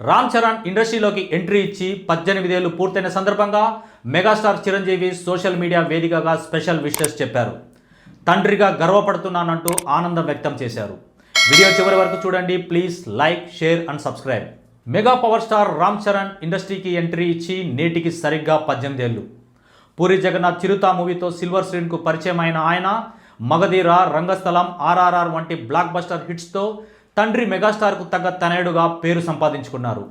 రామ్ చరణ్ ఇండస్ట్రీలోకి ఎంట్రీ ఇచ్చి పద్దెనిమిదేళ్ళు పూర్తయిన సందర్భంగా మెగాస్టార్ చిరంజీవి సోషల్ మీడియా వేదికగా స్పెషల్ విషెస్ చెప్పారు. తండ్రిగా గర్వపడుతున్నానంటూ ఆనందం వ్యక్తం చేశారు. వీడియో చివరి వరకు చూడండి. Please like share and subscribe. Mega power star Ram Charan ఇండస్ట్రీకి ఎంట్రీ ఇచ్చి నేటికి సరిగ్గా పద్దెనిమిదేళ్ళు పూరి జగన్నాథ్ చిరుత మూవీతో సిల్వర్ స్క్రీన్కు పరిచయం అయిన ఆయన మగధీర రంగస్థలం ఆర్ఆర్ఆర్ వంటి బ్లాక్ బస్టర్ హిట్స్తో తండ్రి మెగాస్టార్కు తగ్గ తనయుడుగా పేరు సంపాదించుకున్నారు.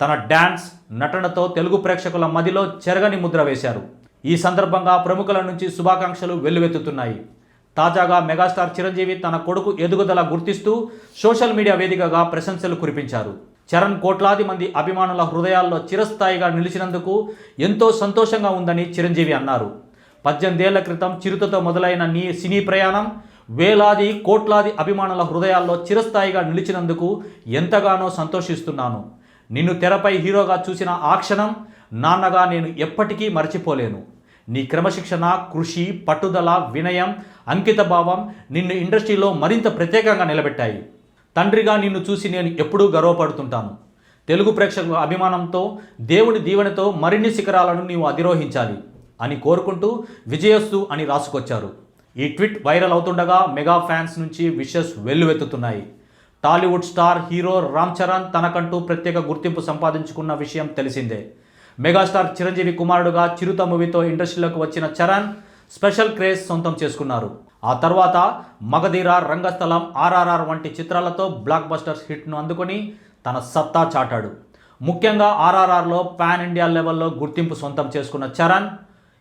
తన డ్యాన్స్ నటనతో తెలుగు ప్రేక్షకుల మదిలో చెరగని ముద్ర వేశారు. ఈ సందర్భంగా ప్రముఖుల నుంచి శుభాకాంక్షలు వెల్లువెత్తుతున్నాయి. తాజాగా మెగాస్టార్ చిరంజీవి తన కొడుకు ఎదుగుదల గుర్తిస్తూ సోషల్ మీడియా వేదికగా ప్రశంసలు కురిపించారు. చరణ్ కోట్లాది మంది అభిమానుల హృదయాల్లో చిరస్థాయిగా నిలిచినందుకు ఎంతో సంతోషంగా ఉందని చిరంజీవి అన్నారు. పద్దెనిమిదేళ్ళ క్రితం చిరుతతో మొదలైన నీ సినీ ప్రయాణం వేలాది కోట్లాది అభిమానుల హృదయాల్లో చిరస్థాయిగా నిలిచినందుకు ఎంతగానో సంతోషిస్తున్నాను. నిన్ను తెరపై హీరోగా చూసిన ఆ క్షణం నాన్నగా నేను ఎప్పటికీ మర్చిపోలేను. నీ క్రమశిక్షణ కృషి పట్టుదల వినయం అంకితభావం నిన్ను ఇండస్ట్రీలో మరింత ప్రత్యేకంగా నిలబెట్టాయి. తండ్రిగా నిన్ను చూసి నేను ఎప్పుడూ గర్వపడుతుంటాను. తెలుగు ప్రేక్షకుల అభిమానంతో దేవుని దీవెనతో మరిన్ని శిఖరాలను నీవు అధిరోహించాలి అని కోరుకుంటూ విజయస్సు అని రాసుకొచ్చారు. ఈ ట్వీట్ వైరల్ అవుతుండగా మెగా ఫ్యాన్స్ నుంచి విషెస్ వెల్లువెత్తుతున్నాయి. టాలీవుడ్ స్టార్ హీరో రామ్ చరణ్ తనకంటూ ప్రత్యేక గుర్తింపు సంపాదించుకున్న విషయం తెలిసిందే. మెగాస్టార్ చిరంజీవి కుమారుడుగా చిరుత మూవీతో ఇండస్ట్రీలోకి వచ్చిన చరణ్ స్పెషల్ క్రేజ్ సొంతం చేసుకున్నారు. ఆ తర్వాత మగధీర రంగస్థలం ఆర్ఆర్ఆర్ వంటి చిత్రాలతో బ్లాక్ బస్టర్స్ హిట్ను అందుకొని తన సత్తా చాటాడు. ముఖ్యంగా ఆర్ఆర్ఆర్లో పాన్ ఇండియా లెవెల్లో గుర్తింపు సొంతం చేసుకున్న చరణ్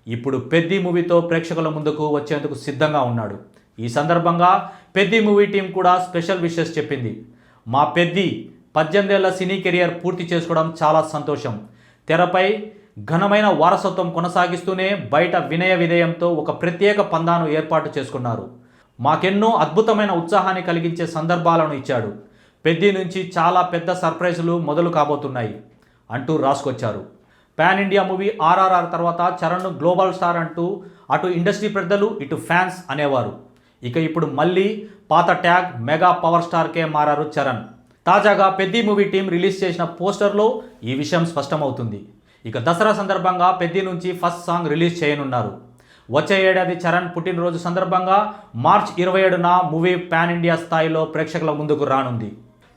ఇప్పుడు పెద్ది మూవీతో ప్రేక్షకుల ముందుకు వచ్చేందుకు సిద్ధంగా ఉన్నాడు. ఈ సందర్భంగా పెద్ది మూవీ టీం కూడా స్పెషల్ విషెస్ చెప్పింది. మా పెద్ది పద్దెనిమిదేళ్ళ సినీ కెరియర్ పూర్తి చేసుకోవడం చాలా సంతోషం. తెరపై ఘనమైన వారసత్వం కొనసాగిస్తూనే బయట వినయ విధేయంతో ఒక ప్రత్యేక పందాను ఏర్పాటు చేసుకున్నారు. మాకెన్నో అద్భుతమైన ఉత్సాహాన్ని కలిగించే సందర్భాలను ఇచ్చాడు. పెద్ది నుంచి చాలా పెద్ద సర్ప్రైజులు మొదలు కాబోతున్నాయి అంటూ రాసుకొచ్చారు. పాన్ ఇండియా మూవీ ఆర్ఆర్ఆర్ తర్వాత చరణ్ గ్లోబల్ స్టార్ అంటూ అటు ఇండస్ట్రీ పెద్దలు ఇటు ఫ్యాన్స్ అనేవారు. ఇక ఇప్పుడు మళ్ళీ పాత ట్యాగ్ మెగా పవర్ స్టార్కే మారారు చరణ్. తాజాగా పెద్ది మూవీ టీం రిలీజ్ చేసిన పోస్టర్లో ఈ విషయం స్పష్టమవుతుంది. ఇక దసరా సందర్భంగా పెద్ది నుంచి ఫస్ట్ సాంగ్ రిలీజ్ చేయనున్నారు. వచ్చే ఏడాది చరణ్ పుట్టినరోజు సందర్భంగా మార్చ్ ఇరవై ఏడున మూవీ పాన్ ఇండియా స్థాయిలో ప్రేక్షకుల ముందుకు రానుంది.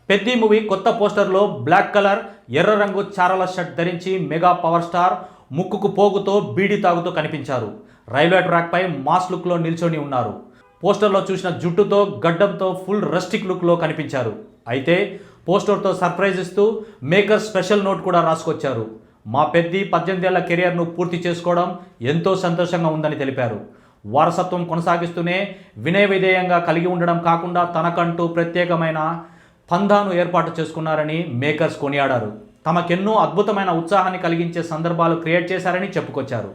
పెద్ది మూవీ కొత్త పోస్టర్లో బ్లాక్ కలర్ ఎర్ర రంగు చారల షర్ట్ ధరించి మెగా పవర్ స్టార్ ముక్కుకు పోగుతో బీడీ తాగుతూ కనిపించారు. రైల్వే ట్రాక్పై మాస్ లుక్లో నిల్చొని ఉన్నారు. పోస్టర్లో చూసిన జుట్టుతో గడ్డంతో ఫుల్ రస్టిక్ లుక్లో కనిపించారు. అయితే పోస్టర్తో సర్ప్రైజ్ ఇస్తూ మేకర్ స్పెషల్ నోట్ కూడా రాసుకొచ్చారు. మా పెద్ది పద్దెనిమిదేళ్ళ కెరియర్ను పూర్తి చేసుకోవడం ఎంతో సంతోషంగా ఉందని తెలిపారు. వారసత్వం కొనసాగిస్తూనే వినయ విధేయంగా కలిగి ఉండడం కాకుండా తనకంటూ ప్రత్యేకమైన పందాను ఏర్పాటు చేసుకున్నారని మేకర్స్ కొనియాడారు. తమకెన్నో అద్భుతమైన ఉత్సాహాన్ని కలిగించే సందర్భాలు క్రియేట్ చేశారని చెప్పుకొచ్చారు.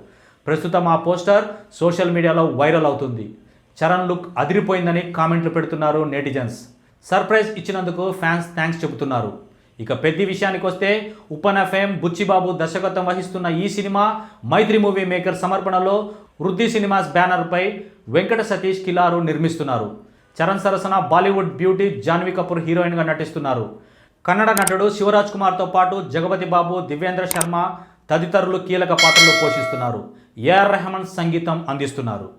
ప్రస్తుతం ఆ పోస్టర్ సోషల్ మీడియాలో వైరల్ అవుతుంది. చరణ్ లుక్ అదిరిపోయిందని కామెంట్లు పెడుతున్నారు నెటిజన్స్. సర్ప్రైజ్ ఇచ్చినందుకు ఫ్యాన్స్ థ్యాంక్స్ చెబుతున్నారు. ఇక పెద్ద విషయానికి వస్తే ఉప్పన బుచ్చిబాబు దర్శకత్వం వహిస్తున్న ఈ సినిమా మైత్రి మూవీ మేకర్ సమర్పణలో వృద్ధి సినిమాస్ బ్యానర్పై వెంకట సతీష్ కిలారు నిర్మిస్తున్నారు. చరణ్ సరసన బాలీవుడ్ బ్యూటీ జాన్వీ కపూర్ హీరోయిన్గా నటిస్తున్నారు. కన్నడ నటుడు శివరాజ్ కుమార్తో పాటు జగపతి బాబు దివ్యేంద్ర శర్మ తదితరులు కీలక పాత్రలు పోషిస్తున్నారు. ఏఆర్ రెహమాన్ సంగీతం అందిస్తున్నారు.